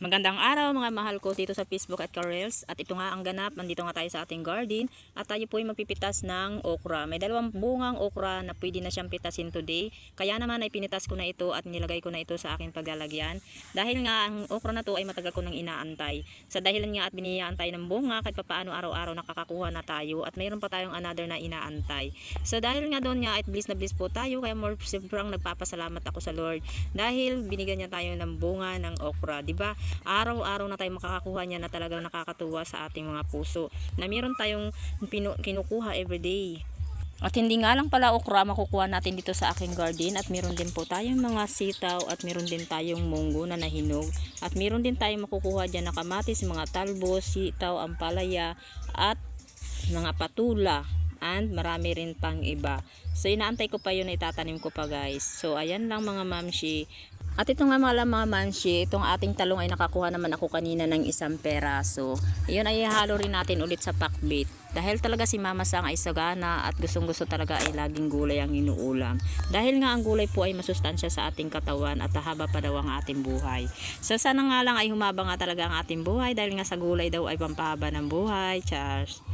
Magandang araw mga mahal ko dito sa Facebook at Karels at ito nga ang ganap, nandito nga tayo sa ating garden at tayo po ay magpipitas ng okra. May dalawang bungang okra na pwede na siyang pitasin today kaya naman ay pinitas ko na ito at nilagay ko na ito sa aking paglalagyan dahil nga ang okra na to ay matagal ko nang inaantay. Sa dahilan nga at biniyaantay ng bunga kahit papaano araw-araw nakakakuha na tayo at mayroon pa tayong another na inaantay. So dahil nga doon nga at bliss na bliss po tayo kaya more sobrang nagpapasalamat ako sa Lord dahil binigyan niya tayo ng bunga ng okra, 'di ba? Araw-araw na tayo makakakuha niya na talagang nakakatuwa sa ating mga puso na meron tayong kinukuha everyday. At hindi nga lang pala okra makukuha natin dito sa aking garden at meron din po tayong mga sitaw at meron din tayong munggo na nahinog at meron din tayong makukuha dyan na kamatis, mga talbos, sitaw, ampalaya at mga patula and marami rin pang iba. So inaantay ko pa yun na itatanim ko pa guys. So ayan lang mga mamshi. At ito nga mga mansi, itong ating talong ay nakakuha naman ako kanina ng isang peraso. Iyon ay ihalo rin natin ulit sa pakbit. Dahil talaga si Mama Sang ay sagana at gustong gusto talaga ay laging gulay ang inuulam. Dahil nga ang gulay po ay masustansya sa ating katawan at haba pa daw ang ating buhay. So sana nga lang ay humaba nga talaga ang ating buhay dahil nga sa gulay daw ay pampahaba ng buhay. Charles.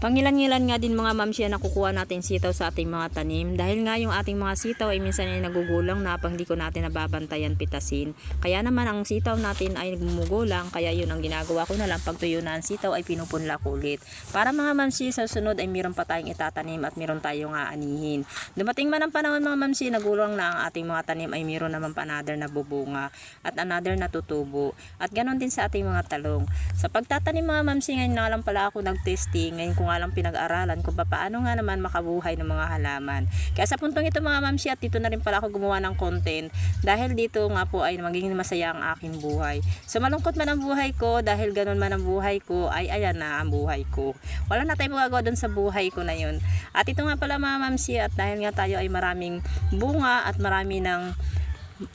Pangilan-ngilan nga din mga ma'am siya nakukuha natin sitaw sa ating mga tanim dahil nga yung ating mga sitaw ay minsan ay nagugulang na pang di ko natin nababantayan pitasin. Kaya naman ang sitaw natin ay gumugulang kaya yun ang ginagawa ko na lang pag tuyo na ang sitaw ay pinupunla ko ulit. Para mga ma'am sa sunod ay meron pa tayong itatanim at meron tayong aanihin. Dumating man ang panahon mga ma'am nagulang na ang ating mga tanim ay meron naman pa another na bubunga at another na tutubo. At ganon din sa ating mga talong. Sa pagtatanim mga ma'am ngayon na lang pala ako nag-testing ngayon ko nga lang pinag-aralan kung paano nga naman makabuhay ng mga halaman. Kaya sa puntong ito mga mamsi at dito na rin pala ako gumawa ng content dahil dito nga po ay magiging masaya ang aking buhay. So malungkot man ang buhay ko dahil ganun man ang buhay ko ay ayan na ang buhay ko. Wala na tayong magagawa doon sa buhay ko na yun. At ito nga pala mga mamsi at dahil nga tayo ay maraming bunga at marami ng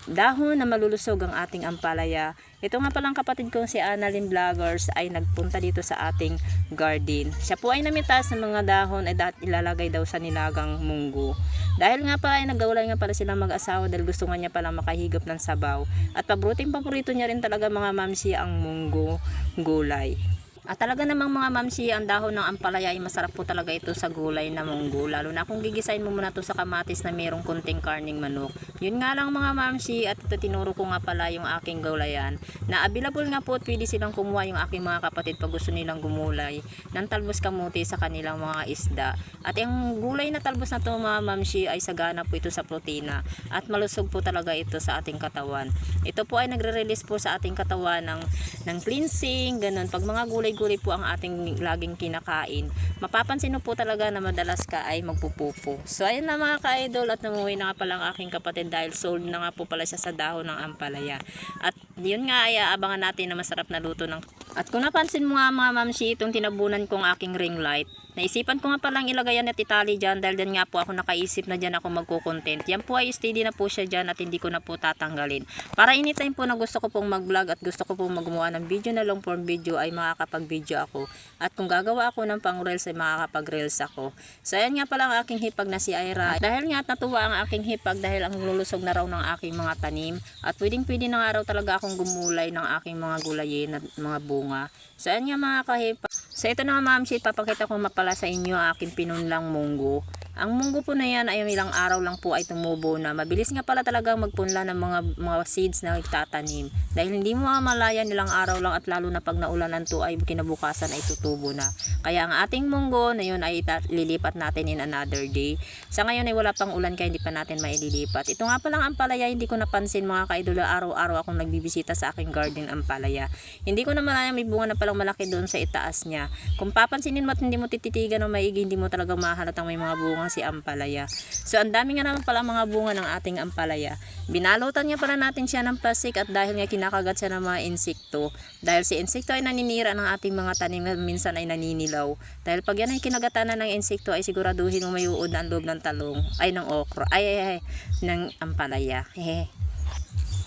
dahon na malulusog ang ating ampalaya. Ito nga palang kapatid kong si Annalyn Vloggers ay nagpunta dito sa ating garden. Siya po ay namitas ng mga dahon ay dapat ilalagay daw sa nilagang munggo. Dahil nga pala ay nagawalay nga pala sila mag-asawa dahil gusto nga niya pala makahigop ng sabaw. At paboritong paborito niya rin talaga mga mamsi ang munggo gulay. At talaga namang mga mamsi, ang dahon ng ampalaya ay masarap po talaga ito sa gulay na munggo. Lalo na kung gigisain mo muna to sa kamatis na mayroong kunting karning manok. Yun nga lang mga mamsi, at ito tinuro ko nga pala yung aking gulayan. Na available nga po at pwede silang kumuha yung aking mga kapatid pag gusto nilang gumulay ng talbos kamuti sa kanilang mga isda. At yung gulay na talbos na to mga mamsi ay sagana po ito sa protina. At malusog po talaga ito sa ating katawan. Ito po ay nagre-release po sa ating katawan ng, ng cleansing, ganun. Pag mga gulay-gulay po ang ating laging kinakain, mapapansin mo po talaga na madalas ka ay magpupupo. So ayun na mga ka-idol at namuwi na nga pala ang aking kapatid dahil sold na nga po pala siya sa dahon ng ampalaya. At yun nga ay aabangan natin na masarap na luto ng at kung napansin mo nga mga mamsi itong tinabunan kong aking ring light, naisipan ko nga palang ilagay yan at itali dyan dahil dyan nga po ako nakaisip na dyan ako magko-content. Yan po ay steady na po siya dyan at hindi ko na po tatanggalin. Para anytime po na gusto ko pong mag-vlog at gusto ko pong magawa ng video na long form video ay makakapag-video ako. At kung gagawa ako ng pang reels ay makakapag-reels ako. So ayan nga pala ang aking hipag na si Ira. Dahil nga at natuwa ang aking hipag dahil ang lulusog na raw ng aking mga tanim. At pwedeng pwede na nga raw talaga akong gumulay ng aking mga gulayin at mga bunga. So ayan nga mga kahipag. So ito na nga ma'am shit, papakita ko mapala sa inyo aking pinunlang munggo. Ang munggo po na yan ay ilang araw lang po ay tumubo na. Mabilis nga pala talagang magpunla ng mga mga seeds na itatanim. Dahil hindi mo mamalayan ilang araw lang at lalo na pag naulanan to ay kinabukasan ay tutubo na. Kaya ang ating munggo na yun ay lilipat natin in another day. Sa ngayon ay wala pang ulan kaya hindi pa natin maililipat. Ito nga palang ampalaya hindi ko napansin mga kaidolo araw-araw akong nagbibisita sa aking garden ampalaya. Hindi ko na malaya may bunga na palang malaki doon sa itaas niya. Kung papansinin mo at hindi mo tititigan o maigi hindi mo talagang mahalatang may mga bunga si ampalaya. So ang dami nga naman pala mga bunga ng ating ampalaya. Binalutan nga pala natin siya ng plastic at dahil nga kinakagat siya ng mga insekto. Dahil si insekto ay naninira ng ating mga tanim na minsan ay naninilaw. Dahil pag yan ay kinagatan na ng insekto ay siguraduhin mo may uod ang loob ng talong ay ng okra ay, ay, ay ng ampalaya. Hehe.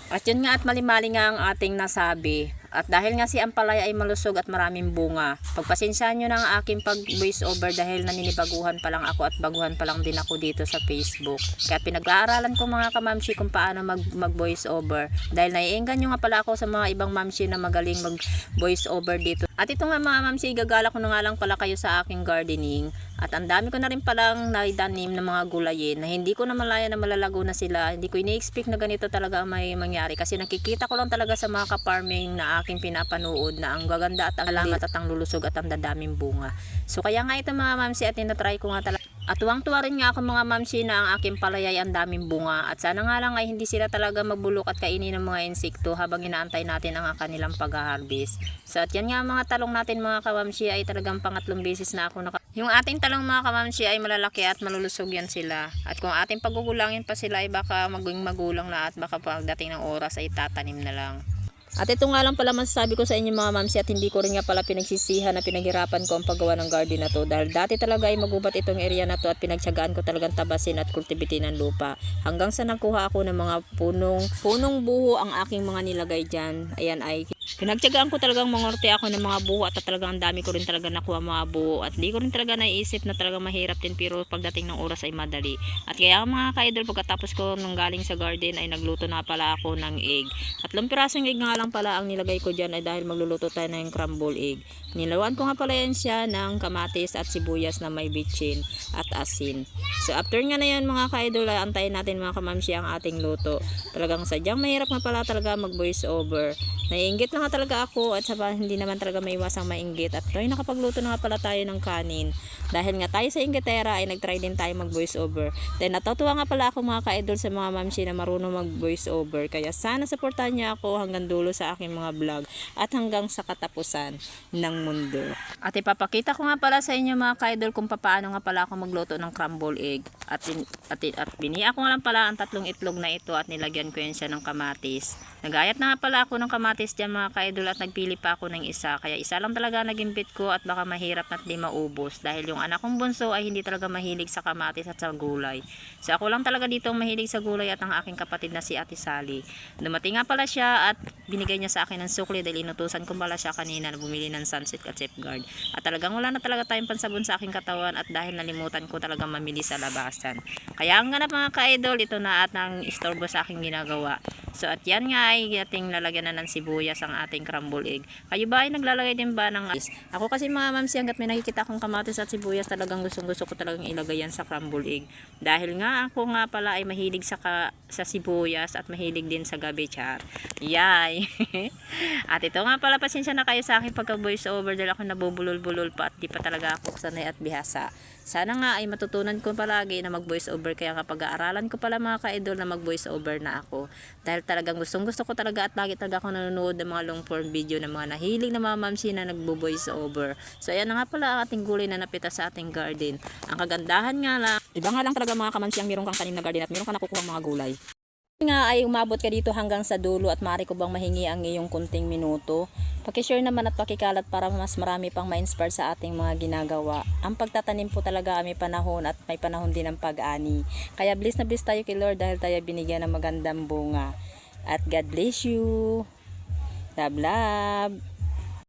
At yun nga at mali-mali nga ang ating nasabi. At dahil nga si Ampalaya ay malusog at maraming bunga, pagpasensyahan nyo ng aking pag voice over dahil naninibaguhan pa lang ako at baguhan pa lang din ako dito sa Facebook. Kaya pinag-aaralan ko mga kamamsi kung paano mag, mag voice over. Dahil naiinggan nyo nga pala ako sa mga ibang mamsi na magaling mag voice over dito. At ito nga mga mamsi, gagala ko na nga lang pala kayo sa aking gardening. At ang dami ko na rin palang naidanim ng mga gulayin na hindi ko na malaya na malalago na sila. Hindi ko ini-expect na ganito talaga ang may mangyari. Kasi nakikita ko lang talaga sa mga ka-farming na aking pinapanood na ang gaganda at ang alamat at ang lulusog at ang dadaming bunga. So kaya nga ito mga mamsi at tinatry ko nga talaga. At tuwang-tuwa rin nga ako mga mamsi na ang aking palayay ang daming bunga. At sana nga lang ay hindi sila talaga magbulok at kainin ng mga insekto habang inaantay natin ang kanilang pag-harvest. So at yan nga mga talong natin mga kamamsi ay talagang pangatlong beses na ako naka yung ating talong mga kamamsi ay malalaki at malulusog yan sila. At kung ating pagugulangin pa sila ay baka maging magulang na at baka pagdating ng oras ay tatanim na lang. At ito nga lang pala masasabi ko sa inyo mga mamsi at hindi ko rin nga pala pinagsisihan na pinaghirapan ko ang paggawa ng garden na to. Dahil dati talaga ay magubat itong area na to at pinagtsagaan ko talagang tabasin at kultibitin ng lupa. Hanggang sa nakuha ako ng mga punong punong buho ang aking mga nilagay dyan. Ayan ay pinagtsagaan ko talagang mangorte ako ng mga buho at talagang ang dami ko rin talaga nakuha mga buho at di ko rin talaga naisip na talagang mahirap din pero pagdating ng oras ay madali at kaya mga ka-idol pagkatapos ko nung galing sa garden ay nagluto na pala ako ng egg at pirasong egg nga lang pala ang nilagay ko dyan ay dahil magluluto tayo ng crumble egg. Nilawan ko nga pala yan siya ng kamatis at sibuyas na may bitchin at asin. So after nga na yan mga ka-idol, ay antayin natin mga kamamsi ang ating luto. Talagang sadyang mahirap nga pala talaga mag voice over. Naiinggit lang nga talaga ako at saka hindi naman talaga may iwasang mainggit. At ay nakapagluto na nga pala tayo ng kanin. Dahil nga tayo sa Inglaterra ay nagtry din tayo mag voice over. Then natutuwa nga pala ako mga ka-idol sa mga mamsi na marunong mag voice over. Kaya sana supportahan niya ako hanggang dulo sa aking mga vlog at hanggang sa katapusan ng mundo. At ipapakita ko nga pala sa inyo mga ka-idol kung paano nga pala ako magluto ng crumble egg. At, at, at biniya ko nga lang pala ang tatlong itlog na ito at nilagyan ko yan siya ng kamatis. Nagayat na nga pala ako ng kamatis dyan mga ka-idol at nagpili pa ako ng isa. Kaya isa lang talaga naging bit ko at baka mahirap na di maubos. Dahil yung anak kong bunso ay hindi talaga mahilig sa kamatis at sa gulay. So ako lang talaga dito mahilig sa gulay at ang aking kapatid na si Ate Sally. Dumating nga pala siya at binigay niya sa akin ng sukli dahil inutusan ko pala siya kanina na bumili ng sunset at safeguard. At talagang wala na talaga tayong pansabon sa aking katawan at dahil nalimutan ko talaga mamili sa labasan. Kaya ang ganap mga ka-idol, ito na at ang istorbo sa aking ginagawa. So at yan nga ay ating lalagyan na ng sibuyas ang ating crumble egg. Kayo ba ay naglalagay din ba ng Ako kasi mga mamsi hanggat may nakikita akong kamatis at sibuyas talagang gustong gusto ko talagang ilagay yan sa crumble egg. Dahil nga ako nga pala ay mahilig sa, ka, sa sibuyas at mahilig din sa gabi char. Yay! at ito nga pala pasensya na kayo sa akin pagka voice over dahil ako nabubulol-bulol pa at di pa talaga ako sanay at bihasa. Sana nga ay matutunan ko palagi na mag voice over kaya kapag aaralan ko pala mga ka-idol na mag voice over na ako. Dahil talagang gustong gusto ko talaga at lagi talaga ako nanonood ng mga long form video ng mga nahiling na mga mamsi na nagbo voice over. So ayan na nga pala ang ating gulay na napita sa ating garden. Ang kagandahan nga lang, iba nga lang talaga mga kamamsi ang meron kang tanim na garden at meron kang nakukuha mga gulay nga ay umabot ka dito hanggang sa dulo at mari ko bang mahingi ang iyong kunting minuto. Pakishare naman at pakikalat para mas marami pang ma-inspire sa ating mga ginagawa. Ang pagtatanim po talaga ay may panahon at may panahon din ng pag-ani. Kaya bless na bless tayo kay Lord dahil tayo binigyan ng magandang bunga. At God bless you. Love, love.